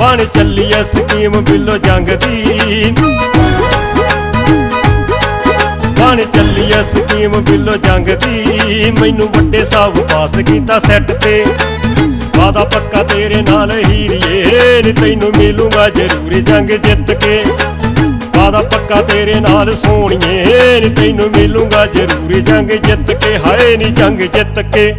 ਬਣ ਚੱਲੀ ਐ ਸਕੀਮ ਬਿੱਲੋ ਜੰਗ ਦੀ। ਬਣ ਚੱਲੀ ਐ ਸਕੀਮ ਬਿੱਲੋ ਜੰਗ ਦੀ। ਮੈਨੂੰ ਵੱਡੇ ਸਾਹਿਬ ਪਾਸ ਕੀਤਾ ਸੈੱਟ ਤੇ। ਵਾਦਾ ਪੱਕਾ ਤੇਰੇ ਨਾਲ ਹੀਰੀਏ ਨੀ ਤੈਨੂੰ ਮਿਲੂਗਾ ਜ਼ਰੂਰ ਜੰਗ ਜਿੱਤ ਕੇ। ਵਾਦਾ ਪੱਕਾ ਤੇਰੇ ਨਾਲ ਸੋਹਣੀਏ ਨੀ ਤੈਨੂੰ ਮਿਲੂਗਾ ਜ਼ਰੂਰ ਜੰਗ ਜਿੱਤ ਕੇ। ਹਾਏ ਨੀ ਜੰਗ ਜਿੱਤ ਕੇ।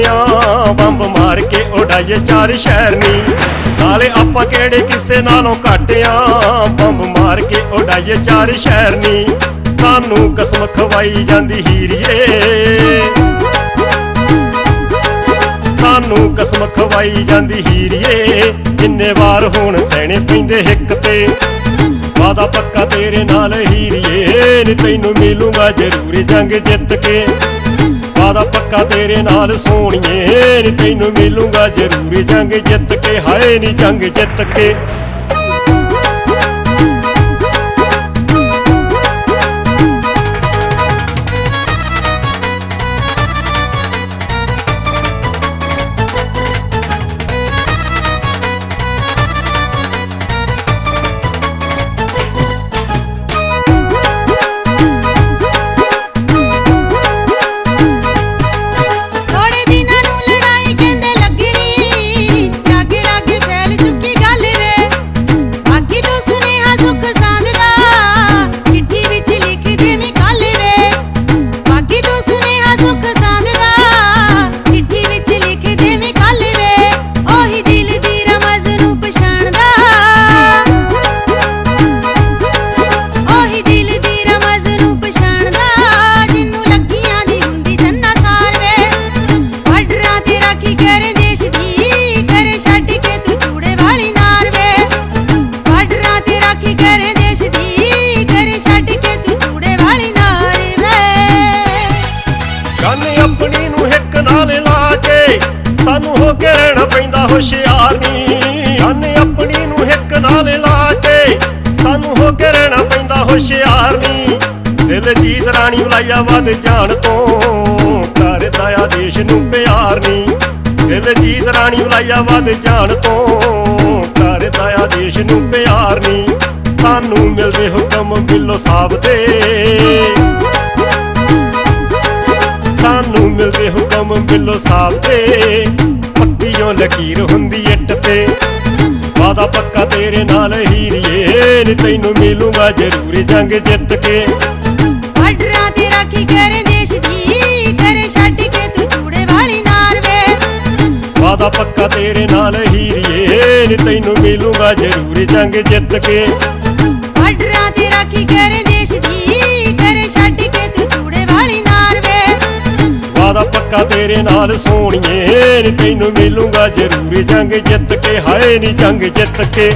ਨਾਲੋਂ ਬੰਬ ਮਾਰ ਕੇ ਉਡਾਈਏ ਚਾਰ ਸ਼ਹਿਰ ਨੀ ਨਾਲੇ ਆਪਾਂ ਕਿਹੜੇ ਕਿਸੇ ਨਾਲੋਂ ਘਾਟਿਆਂ, ਬੰਬ ਮਾਰ ਕੇ ਉਡਾਈਏ ਚਾਰ ਸ਼ਹਿਰ ਨੀ ਸਾਨੂੰ ਕਸਮ ਖਵਾਈ ਜਾਂਦੀ ਹੀਰੀਏ। ਸਾਨੂੰ ਕਸਮ ਖਵਾਈ ਜਾਂਦੀ ਹੀਰੀਏ। ਜਿੰਨੇ ਵਾਰ ਹੁਣ ਸਹਿਣੇ ਪੈਂਦੇ ਹਿੱਕ ਤੇ, ਵਾਦਾ ਪੱਕਾ ਤੇਰੇ ਨਾਲ ਹੀਰੀਏ। ਨੀ ਤੈਨੂੰ ਮਿਲੂਗਾ ਜ਼ਰੂਰ ਜੰਗ ਜਿੱਤ ਕੇ। ਵਾਦਾ ਪੱਕਾ ਤੇਰੇ ਨਾਲ ਸੋਹਣੀਏ ਨੀ ਤੈਨੂੰ ਮਿਲੂਗਾ ਜ਼ਰੂਰ। ਜੰਗ ਜਿੱਤ ਕੇ, ਹਾਏ ਨੀ ਜੰਗ ਜਿੱਤ ਕੇ। ਹੁਸ਼ਿਆਰ। ਕੰਨ ਆਪਣੀ ਨੂੰ ਹਿੱਕ ਨਾਲ ਲਾ ਕੇ ਸਾਨੂੰ ਹੋ ਕੇ ਰਹਿਣਾ ਪੈਂਦਾ ਹੁਸ਼ਿਆਰ। ਦਿਲ ਜੀਤ ਰਾਣੀ ਬੁਲਾਇਆ ਵੱਧ ਜਾਣ ਤੋਂ ਕਰਦਾ ਆ ਦੇਸ਼ ਨੂੰ ਪਿਆਰ ਨੀ ਦਿਲ ਜੀਤ ਰਾਣੀ ਬੁਲਾਇਆ ਵੱਧ ਜਾਣ ਤੋਂ ਕਰਦਾ ਆ ਦੇਸ਼ ਨੂੰ ਪਿਆਰ ਨੀ ਸਾਨੂੰ ਮਿਲਦੇ ਹੁਕਮ ਬਿੱਲੋ ਸਾਹਿਬ ਦੇ। ਸਾਨੂੰ ਮਿਲਦੇ ਹੁਕਮ ਬਿੱਲੋ ਸਾਹਿਬ ਦੇ। ਪੱਕੀਓ ਲਕੀਰ ਹੁੰਦੀ ਇੱਟ ਤੇ। ਵਾਦਾ ਪੱਕਾ ਤੇਰੇ ਨਾਲ ਹੀਰੀਏ ਨੀ ਤੈਨੂੰ ਮਿਲੂੰਗਾ ਜ਼ਰੂਰ ਜੰਗ ਜਿੱਤ ਕੇ। ਬਾਰਡਰਾਂ ਤੇ ਰਾਖੀ ਕਰੇ ਦੇਸ਼ ਦੀ ਕਰੇ ਛੱਡ ਕੇ ਤੂੰ ਚੂੜੇ ਵਾਲੀ ਨਾਰ ਵੇ। ਵਾਦਾ ਪੱਕਾ ਤੇਰੇ ਨਾਲ ਹੀਰੀਏ ਨੀ ਤੈਨੂੰ ਮਿਲੂੰਗਾ ਜ਼ਰੂਰ ਜੰਗ ਜਿੱਤ ਕੇ। ਬਾਰਡਰਾਂ ਤੇ ਰਾਖੀ ਕਰੇ ਪੱਕਾ ਤੇਰੇ ਨਾਲ ਸੋਹਣੀਏ ਤੈਨੂੰ ਮਿਲੂਗਾ ਜ਼ਰੂਰ। ਜੰਗ ਜਿੱਤ ਕੇ, ਹਾਏ ਨੀ ਜੰਗ ਜਿੱਤ ਕੇ।